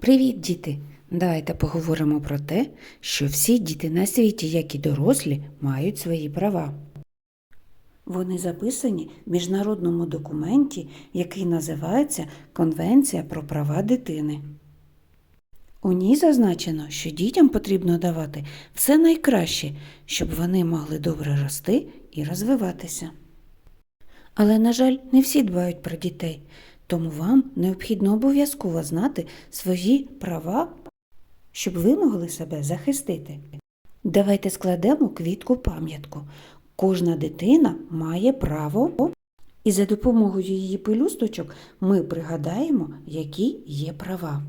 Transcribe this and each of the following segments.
Привіт, діти! Давайте поговоримо про те, що всі діти на світі, як і дорослі, мають свої права. Вони записані в міжнародному документі, який називається Конвенція про права дитини. У ній зазначено, що дітям потрібно давати все найкраще, щоб вони могли добре рости і розвиватися. Але, на жаль, не всі дбають про дітей, тому вам необхідно обов'язково знати свої права, щоб ви могли себе захистити. Давайте складемо квітку пам'ятку. Кожна дитина має право, і за допомогою її пелюсточок ми пригадаємо, які є права.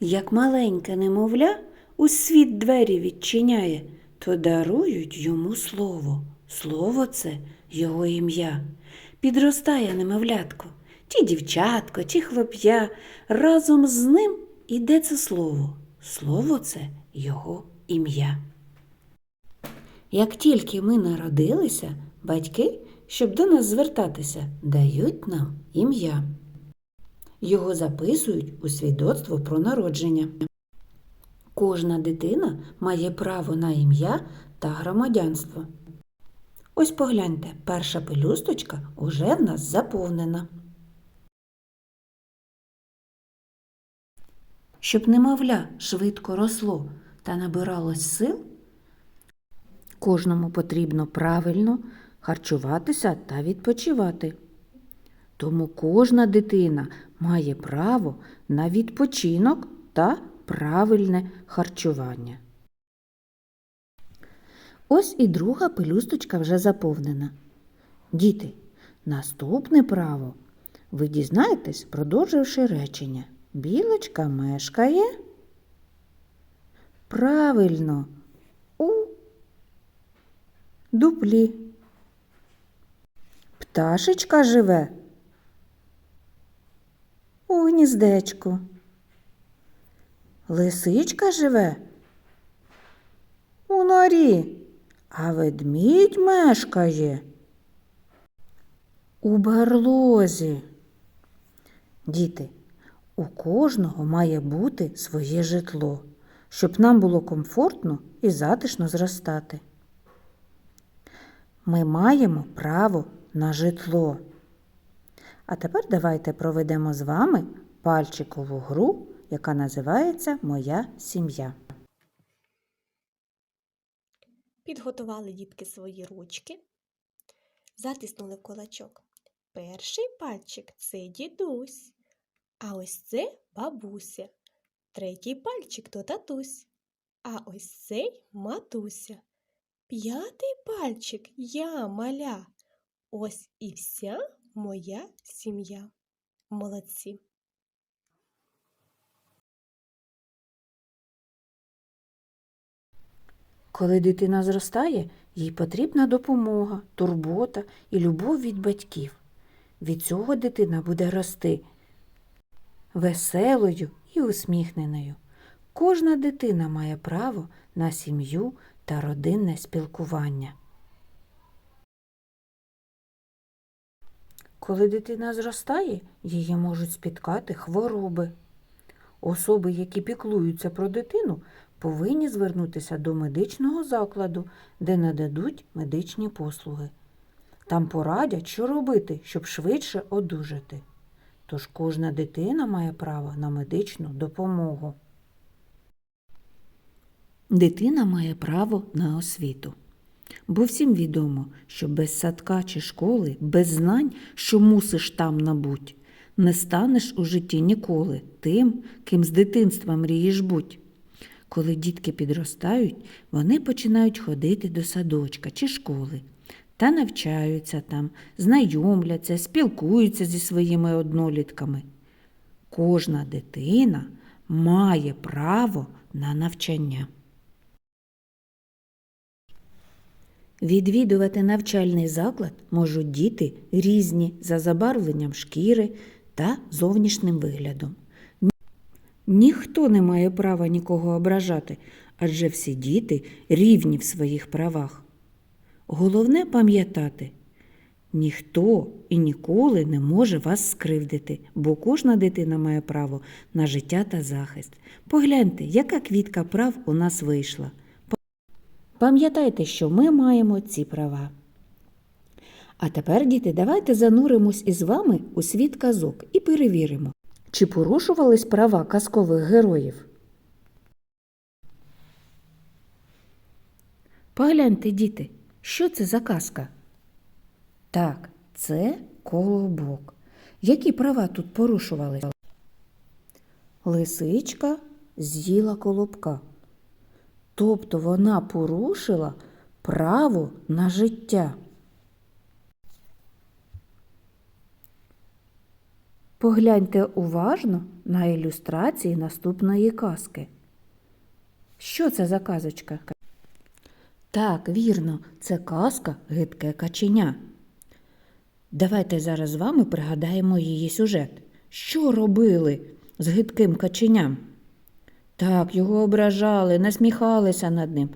Як маленьке немовля у світ двері відчиняє, то дарують йому слово. Слово це його ім'я. Підростає немовлятко, чи дівчатко, чи хлоп'я. Разом з ним іде це слово. Слово це його ім'я. Як тільки ми народилися, батьки, щоб до нас звертатися, дають нам ім'я. Його записують у свідоцтво про народження. Кожна дитина має право на ім'я та громадянство. Ось погляньте, перша пелюсточка уже в нас заповнена. Щоб немовля швидко росло та набиралось сил, кожному потрібно правильно харчуватися та відпочивати. Тому кожна дитина має право на відпочинок та правильне харчування. Ось і друга пелюсточка вже заповнена. Діти, наступне право ви дізнаєтесь, продовживши речення. Білочка мешкає. Правильно, у дуплі. Пташечка живе у гніздечку. Лисичка живе у норі, а ведмідь мешкає у барлозі. Діти, у кожного має бути своє житло, щоб нам було комфортно і затишно зростати. Ми маємо право на житло. А тепер давайте проведемо з вами пальчикову гру, яка називається Моя сім'я. Підготували дітки свої ручки, затиснули в кулачок. Перший пальчик це дідусь, а ось це бабуся. Третій пальчик то татусь, а ось цей матуся. П'ятий пальчик я маля. Ось і вся моя сім'я. Молодці. Коли дитина зростає, їй потрібна допомога, турбота і любов від батьків. Від цього дитина буде рости веселою і усміхненою. Кожна дитина має право на сім'ю та родинне спілкування. Коли дитина зростає, її можуть спіткати хвороби. Особи, які піклуються про дитину, повинні звернутися до медичного закладу, де нададуть медичні послуги. Там порадять, що робити, щоб швидше одужати. Тож кожна дитина має право на медичну допомогу. Дитина має право на освіту. Бо всім відомо, що без садка чи школи, без знань, що мусиш там набуть, не станеш у житті ніколи тим, ким з дитинства мрієш будь. Коли дітки підростають, вони починають ходити до садочка чи школи та навчаються там, знайомляться, спілкуються зі своїми однолітками. Кожна дитина має право на навчання. Відвідувати навчальний заклад можуть діти різні за забарвленням шкіри та зовнішнім виглядом. Ні- Ніхто не має права нікого ображати, адже всі діти рівні в своїх правах. Головне пам'ятати, Ніхто і ніколи не може вас скривдити, бо кожна дитина має право на життя та захист. Погляньте, яка квітка прав у нас вийшла. Пам'ятайте, що ми маємо ці права. А тепер, діти, давайте зануримось із вами у світ казок і перевіримо, чи порушувались права казкових героїв. Погляньте, діти, що це за казка? Так, це колобок. Які права тут порушувалися? Лисичка з'їла колобка. Тобто вона порушила право на життя. Погляньте уважно на ілюстрації наступної казки. Що це за казочка? Так, вірно, це казка гидке каченя. Давайте зараз з вами пригадаємо її сюжет. Що робили з гидким каченям? Так, його ображали, насміхалися над ним.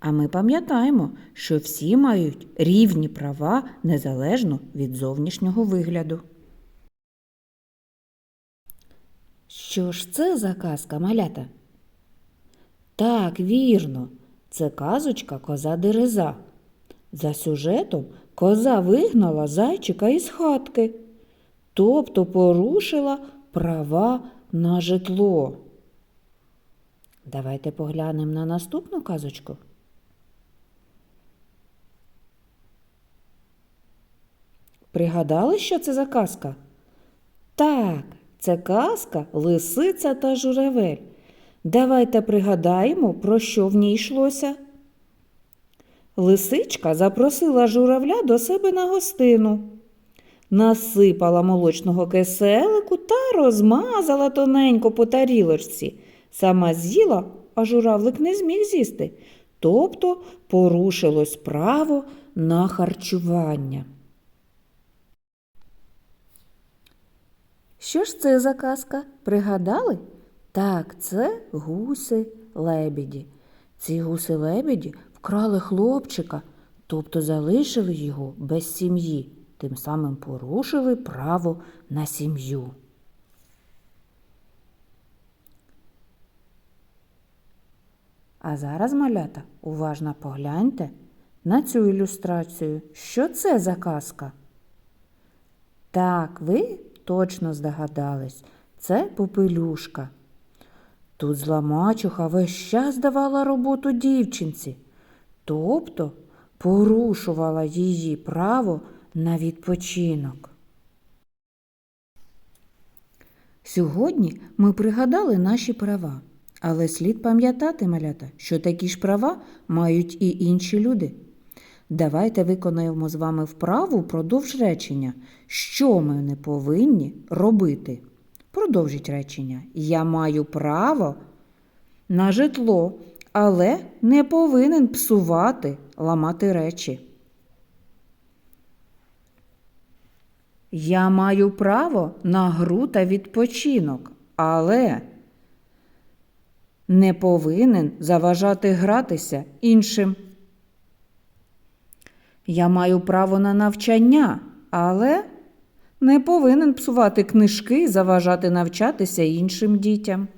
А ми пам'ятаємо, що всі мають рівні права незалежно від зовнішнього вигляду. Що ж це за казка, малята? Так, вірно, це казочка коза Дереза. За сюжетом коза вигнала зайчика із хатки, тобто порушила права на житло. Давайте поглянемо на наступну казочку. Пригадали, що це за казка? Так, це казка Лисиця та Журавель. Давайте пригадаємо, про що в ній йшлося. Лисичка запросила журавля до себе на гостину. Насипала молочного киселику та розмазала тоненько по тарілочці. Сама з'їла, а журавлик не зміг з'їсти. Тобто порушилось право на харчування. Що ж це за казка? Пригадали? Так, це гуси лебеді. Ці гуси лебеді вкрали хлопчика, тобто залишили його без сім'ї, тим самим порушили право на сім'ю. А зараз, малята, уважно погляньте на цю ілюстрацію. Що це за казка? Так, ви точно здогадались, це попелюшка. Тут зла мачуха весь час давала роботу дівчинці, тобто порушувала її право на відпочинок. Сьогодні ми пригадали наші права, але слід пам'ятати, малята, що такі ж права мають і інші люди. Давайте виконаємо з вами вправу продовж речення, що ми не повинні робити. Продовжіть речення. Я маю право на житло, але не повинен псувати, ламати речі. Я маю право на гру та відпочинок, але не повинен заважати гратися іншим. Я маю право на навчання, але не повинен псувати книжки і заважати навчатися іншим дітям.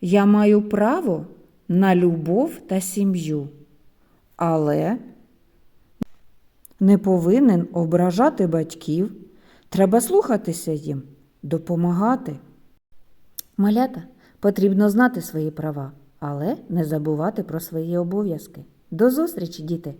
Я маю право на любов та сім'ю, але не повинен ображати батьків. Треба слухатися їм, допомагати. Малята потрібно знати свої права, але не забувати про свої обов'язки. До зустрічі, діти!